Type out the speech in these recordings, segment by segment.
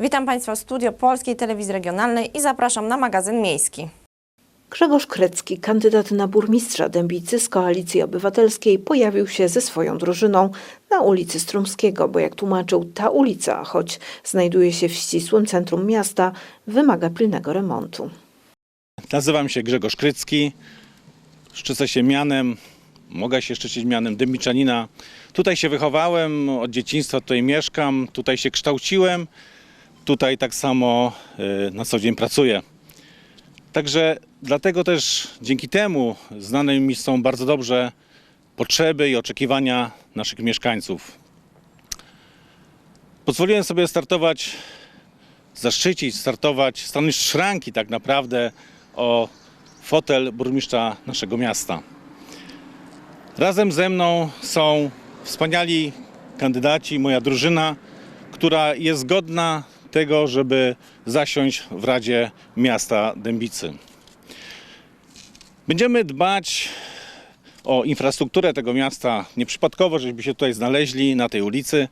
Witam Państwa w studio Polskiej Telewizji Regionalnej i zapraszam na magazyn miejski. Grzegorz Krecki, kandydat na burmistrza Dębicy z Koalicji Obywatelskiej, pojawił się ze swoją drużyną na ulicy Strumskiego, bo jak tłumaczył, ta ulica, choć znajduje się w ścisłym centrum miasta, wymaga pilnego remontu. Nazywam się Grzegorz Krycki, szczycę się mianem, mogę się szczycić mianem Dębiczanina. Tutaj się wychowałem, od dzieciństwa tutaj mieszkam, tutaj się kształciłem, tutaj tak samo y, na co dzień pracuję. Także dlatego też dzięki temu znane mi są bardzo dobrze potrzeby i oczekiwania naszych mieszkańców. Pozwoliłem sobie startować, zaszczycić, startować, stanąć szranki tak naprawdę o fotel burmistrza naszego miasta. Razem ze mną są wspaniali kandydaci, moja drużyna, która jest godna tego, żeby zasiąść w Radzie Miasta Dębicy. Będziemy dbać o infrastrukturę tego miasta. Nieprzypadkowo, żeśmy się tutaj znaleźli na tej ulicy.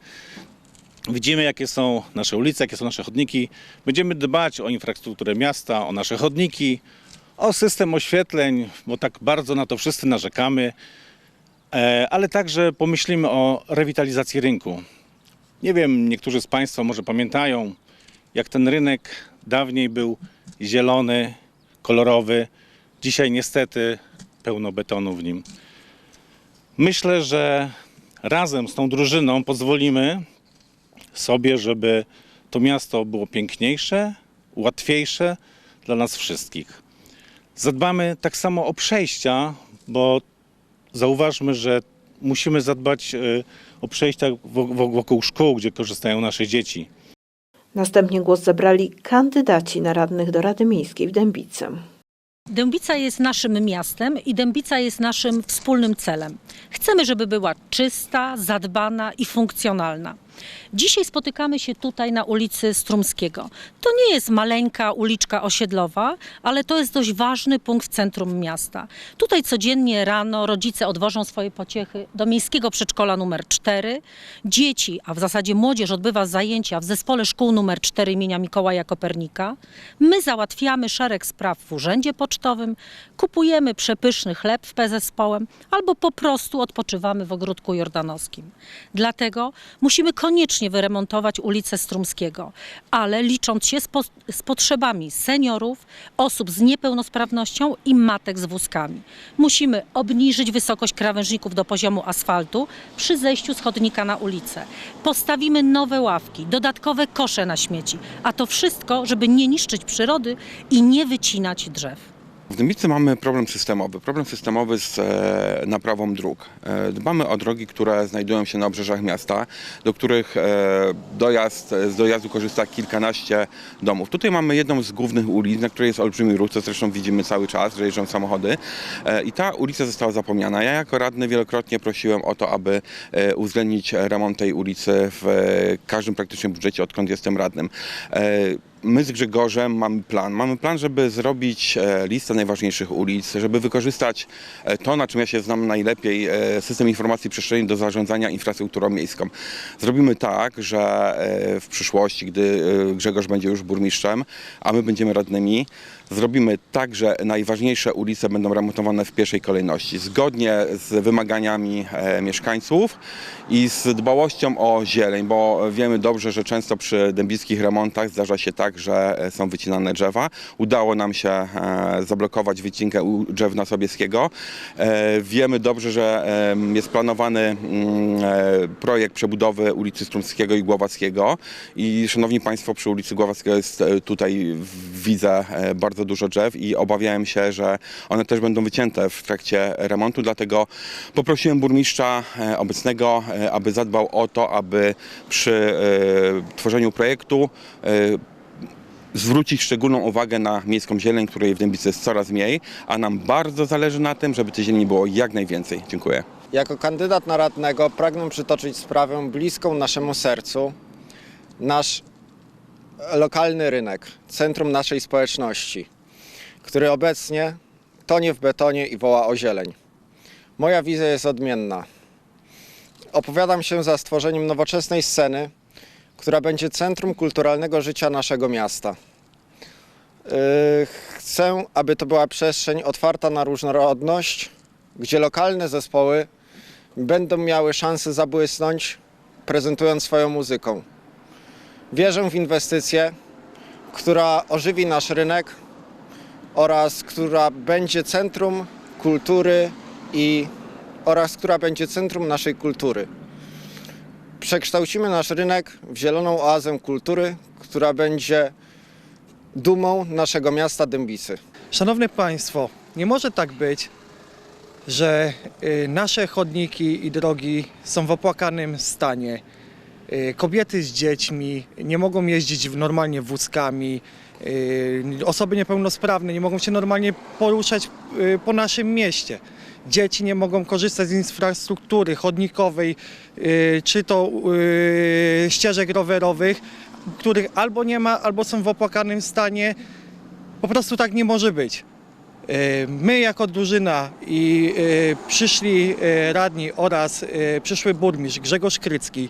Widzimy, jakie są nasze ulice, jakie są nasze chodniki. Będziemy dbać o infrastrukturę miasta, o nasze chodniki, o system oświetleń, bo tak bardzo na to wszyscy narzekamy, E, ale także pomyślimy o rewitalizacji rynku. Nie wiem, niektórzy z Państwa może pamiętają, jak ten rynek dawniej był zielony, kolorowy. Dzisiaj niestety pełno betonu w nim. Myślę, że razem z tą drużyną pozwolimy sobie, żeby to miasto było piękniejsze, łatwiejsze dla nas wszystkich. Zadbamy tak samo o przejścia, bo zauważmy, że musimy zadbać y, o przejścia wo- wo- wokół szkół, gdzie korzystają nasze dzieci. Następnie głos zabrali kandydaci na radnych do Rady Miejskiej w Dębicy. Dębica jest naszym miastem i Dębica jest naszym wspólnym celem. Chcemy, żeby była czysta, zadbana i funkcjonalna. Dzisiaj spotykamy się tutaj na ulicy Strumskiego. To nie jest maleńka uliczka osiedlowa, ale to jest dość ważny punkt w centrum miasta. Tutaj codziennie rano rodzice odwożą swoje pociechy do miejskiego przedszkola numer 4. Dzieci, a w zasadzie młodzież odbywa zajęcia w zespole szkół numer 4 imienia Mikołaja Kopernika. My załatwiamy szereg spraw w urzędzie pocztowym, kupujemy przepyszny chleb w zespołem albo po prostu odpoczywamy w ogródku jordanowskim. Dlatego musimy koniecznie wyremontować ulicę Strumskiego, ale licząc się z, po, z potrzebami seniorów, osób z niepełnosprawnością i matek z wózkami. Musimy obniżyć wysokość krawężników do poziomu asfaltu przy zejściu z chodnika na ulicę. Postawimy nowe ławki, dodatkowe kosze na śmieci, a to wszystko, żeby nie niszczyć przyrody i nie wycinać drzew. W Dębicy mamy problem systemowy. Problem systemowy z e, naprawą dróg. E, dbamy o drogi, które znajdują się na obrzeżach miasta, do których e, dojazd, z dojazdu korzysta kilkanaście domów. Tutaj mamy jedną z głównych ulic, na której jest olbrzymi ruch, co zresztą widzimy cały czas, że jeżdżą samochody. E, I ta ulica została zapomniana. Ja jako radny wielokrotnie prosiłem o to, aby e, uwzględnić remont tej ulicy w e, każdym praktycznie budżecie, odkąd jestem radnym. E, My z Grzegorzem mamy plan. Mamy plan, żeby zrobić e, listę najważniejszych ulic, żeby wykorzystać e, to, na czym ja się znam najlepiej, e, system informacji przestrzennej do zarządzania infrastrukturą miejską. Zrobimy tak, że w przyszłości, gdy Grzegorz będzie już burmistrzem, a my będziemy radnymi, zrobimy tak, że najważniejsze ulice będą remontowane w pierwszej kolejności, zgodnie z wymaganiami mieszkańców i z dbałością o zieleń, bo wiemy dobrze, że często przy dębickich remontach zdarza się tak, że e, są wycinane drzewa. Udało nam się e, zablokować wycinkę Drzewna Sobieskiego. E, Wiemy dobrze, że jest planowany mm, projekt przebudowy ulicy Strumskiego i Głowackiego i szanowni Państwo, przy ulicy Głowackiego jest tutaj widzę bardzo dużo drzew i obawiałem się, że one też będą wycięte w trakcie remontu, dlatego poprosiłem burmistrza obecnego, aby zadbał o to, aby przy tworzeniu projektu zwrócić szczególną uwagę na miejską zieleń, której w Dębicy jest coraz mniej, a nam bardzo zależy na tym, żeby tej zieleni było jak najwięcej. Dziękuję. Jako kandydat na radnego pragnę przytoczyć sprawę bliską naszemu sercu. Nasz lokalny rynek, centrum naszej społeczności, który obecnie tonie w betonie i woła o zieleń. Moja wizja jest odmienna. Opowiadam się za stworzeniem nowoczesnej sceny, która będzie centrum kulturalnego życia naszego miasta. Yy, Chcę, aby to była przestrzeń otwarta na różnorodność, gdzie lokalne zespoły będą miały szansę zabłysnąć, prezentując swoją muzyką. Wierzę w inwestycję, która ożywi nasz rynek oraz która będzie centrum kultury i oraz która będzie centrum naszej kultury. Przekształcimy nasz rynek w zieloną oazę kultury, która będzie dumą naszego miasta Dębicy. Szanowni Państwo, nie może tak być, że y, nasze chodniki i drogi są w opłakanym stanie. Y, Kobiety z dziećmi nie mogą jeździć normalnie wózkami. y, Osoby niepełnosprawne nie mogą się normalnie poruszać po naszym mieście. Dzieci nie mogą korzystać z infrastruktury chodnikowej, y, czy to y, ścieżek rowerowych, których albo nie ma, albo są w opłakanym stanie. Po prostu tak nie może być. E, My jako drużyna i przyszli radni oraz przyszły burmistrz Grzegorz Krycki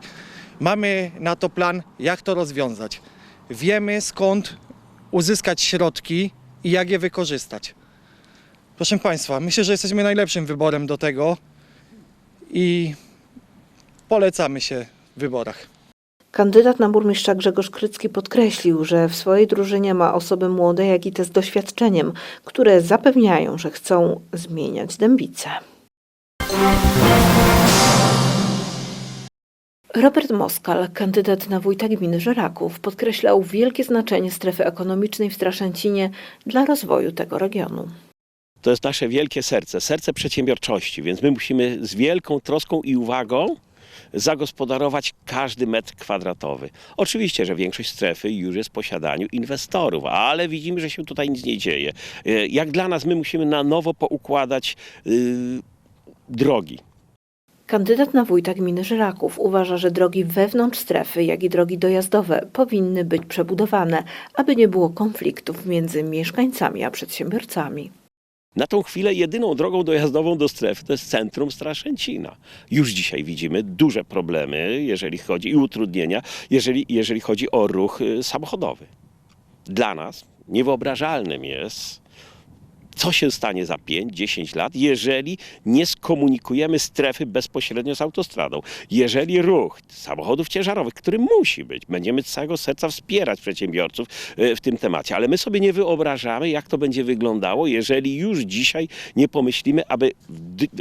mamy na to plan, jak to rozwiązać. Wiemy skąd uzyskać środki i jak je wykorzystać. Proszę Państwa, myślę, że jesteśmy najlepszym wyborem do tego i polecamy się w wyborach. Kandydat na burmistrza Grzegorz Krycki podkreślił, że w swojej drużynie ma osoby młode, jak i te z doświadczeniem, które zapewniają, że chcą zmieniać Dębice. Robert Moskal, kandydat na wójta gminy Żeraków, podkreślał wielkie znaczenie strefy ekonomicznej w Straszęcinie dla rozwoju tego regionu. To jest nasze wielkie serce, serce przedsiębiorczości, więc my musimy z wielką troską i uwagą zagospodarować każdy metr kwadratowy. Oczywiście, że większość strefy już jest w posiadaniu inwestorów, ale widzimy, że się tutaj nic nie dzieje. E, Jak dla nas my musimy na nowo poukładać y, drogi. Kandydat na wójta gminy Żeraków uważa, że drogi wewnątrz strefy, jak i drogi dojazdowe powinny być przebudowane, aby nie było konfliktów między mieszkańcami a przedsiębiorcami. Na tą chwilę jedyną drogą dojazdową do strefy to jest centrum Straszęcina. Już dzisiaj widzimy duże problemy, jeżeli chodzi i utrudnienia, jeżeli, jeżeli chodzi o ruch y, samochodowy. Dla nas niewyobrażalnym jest, co się stanie za 5-10 lat, jeżeli nie skomunikujemy strefy bezpośrednio z autostradą. Jeżeli ruch samochodów ciężarowych, który musi być, będziemy z całego serca wspierać przedsiębiorców e, w tym temacie, ale my sobie nie wyobrażamy, jak to będzie wyglądało, jeżeli już dzisiaj nie pomyślimy, aby,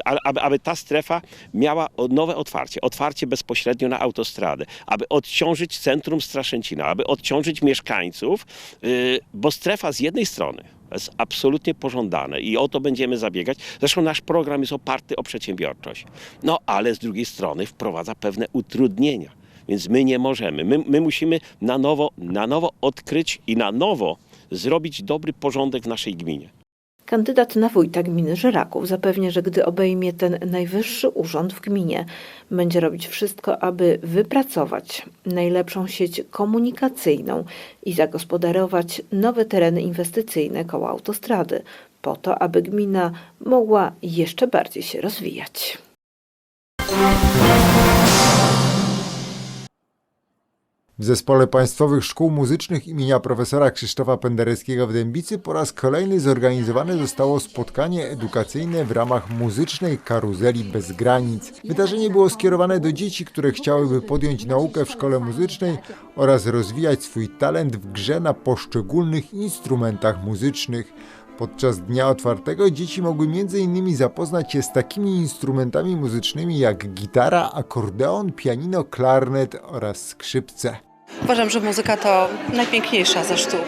aby, aby ta strefa miała nowe otwarcie, otwarcie bezpośrednio na autostradę, aby odciążyć centrum Straszęcina, aby odciążyć mieszkańców, y, bo strefa z jednej strony jest absolutnie pożądane i o to będziemy zabiegać. Zresztą nasz program jest oparty o przedsiębiorczość. No ale z drugiej strony wprowadza pewne utrudnienia. Więc my nie możemy. My, my musimy na nowo, na nowo odkryć i na nowo zrobić dobry porządek w naszej gminie. Kandydat na wójta gminy Żeraków zapewnia, że gdy obejmie ten najwyższy urząd w gminie, będzie robić wszystko, aby wypracować najlepszą sieć komunikacyjną i zagospodarować nowe tereny inwestycyjne koło autostrady, po to, aby gmina mogła jeszcze bardziej się rozwijać. W Zespole Państwowych Szkół Muzycznych imienia profesora Krzysztofa Pendereckiego w Dębicy po raz kolejny zorganizowane zostało spotkanie edukacyjne w ramach muzycznej karuzeli bez granic. Wydarzenie było skierowane do dzieci, które chciałyby podjąć naukę w szkole muzycznej oraz rozwijać swój talent w grze na poszczególnych instrumentach muzycznych. Podczas dnia otwartego dzieci mogły m.in. zapoznać się z takimi instrumentami muzycznymi jak gitara, akordeon, pianino, klarnet oraz skrzypce. Uważam, że muzyka to najpiękniejsza ze sztuk.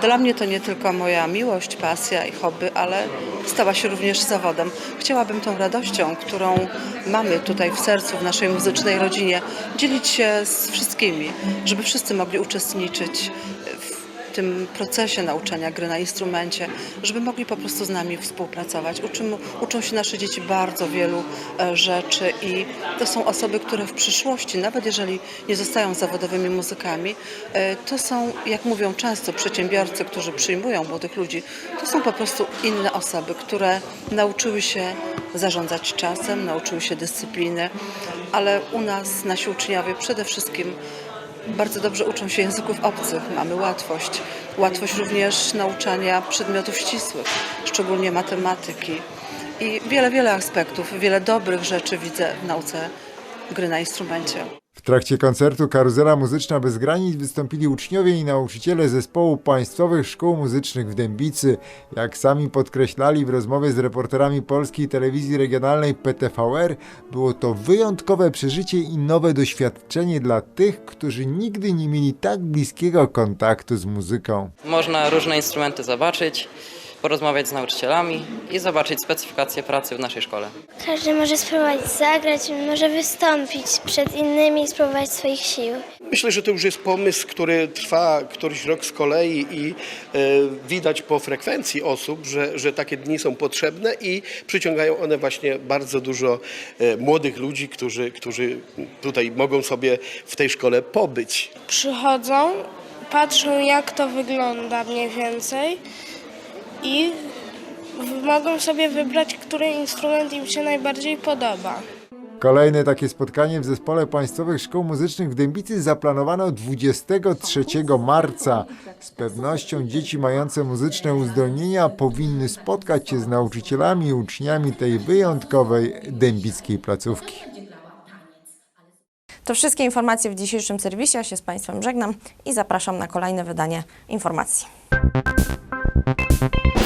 Dla mnie to nie tylko moja miłość, pasja i hobby, ale stała się również zawodem. Chciałabym tą radością, którą mamy tutaj w sercu, w naszej muzycznej rodzinie, dzielić się z wszystkimi, żeby wszyscy mogli uczestniczyć w tym procesie nauczania gry na instrumencie, żeby mogli po prostu z nami współpracować. Uczą, uczą się nasze dzieci bardzo wielu e, rzeczy i to są osoby, które w przyszłości, nawet jeżeli nie zostają zawodowymi muzykami, e, to są, jak mówią często przedsiębiorcy, którzy przyjmują młodych ludzi, to są po prostu inne osoby, które nauczyły się zarządzać czasem, nauczyły się dyscypliny, ale u nas nasi uczniowie przede wszystkim bardzo dobrze uczą się języków obcych, mamy łatwość. Łatwość również nauczania przedmiotów ścisłych, szczególnie matematyki. I wiele, wiele aspektów, wiele dobrych rzeczy widzę w nauce gry na instrumencie. W trakcie koncertu Karuzela Muzyczna Bez Granic wystąpili uczniowie i nauczyciele zespołu Państwowych Szkół Muzycznych w Dębicy. Jak sami podkreślali w rozmowie z reporterami Polskiej Telewizji Regionalnej PTVR, było to wyjątkowe przeżycie i nowe doświadczenie dla tych, którzy nigdy nie mieli tak bliskiego kontaktu z muzyką. Można różne instrumenty zobaczyć, porozmawiać z nauczycielami i zobaczyć specyfikację pracy w naszej szkole. Każdy może spróbować zagrać, może wystąpić przed innymi i spróbować swoich sił. Myślę, że to już jest pomysł, który trwa któryś rok z kolei i e, widać po frekwencji osób, że, że takie dni są potrzebne i przyciągają one właśnie bardzo dużo e, młodych ludzi, którzy, którzy tutaj mogą sobie w tej szkole pobyć. Przychodzą, patrzą jak to wygląda mniej więcej i mogą sobie wybrać, który instrument im się najbardziej podoba. Kolejne takie spotkanie w Zespole Państwowych Szkół Muzycznych w Dębicy zaplanowano 23 marca. Z pewnością dzieci mające muzyczne uzdolnienia powinny spotkać się z nauczycielami i uczniami tej wyjątkowej dębickiej placówki. To wszystkie informacje w dzisiejszym serwisie. Ja się z Państwem żegnam i zapraszam na kolejne wydanie informacji. Thank you.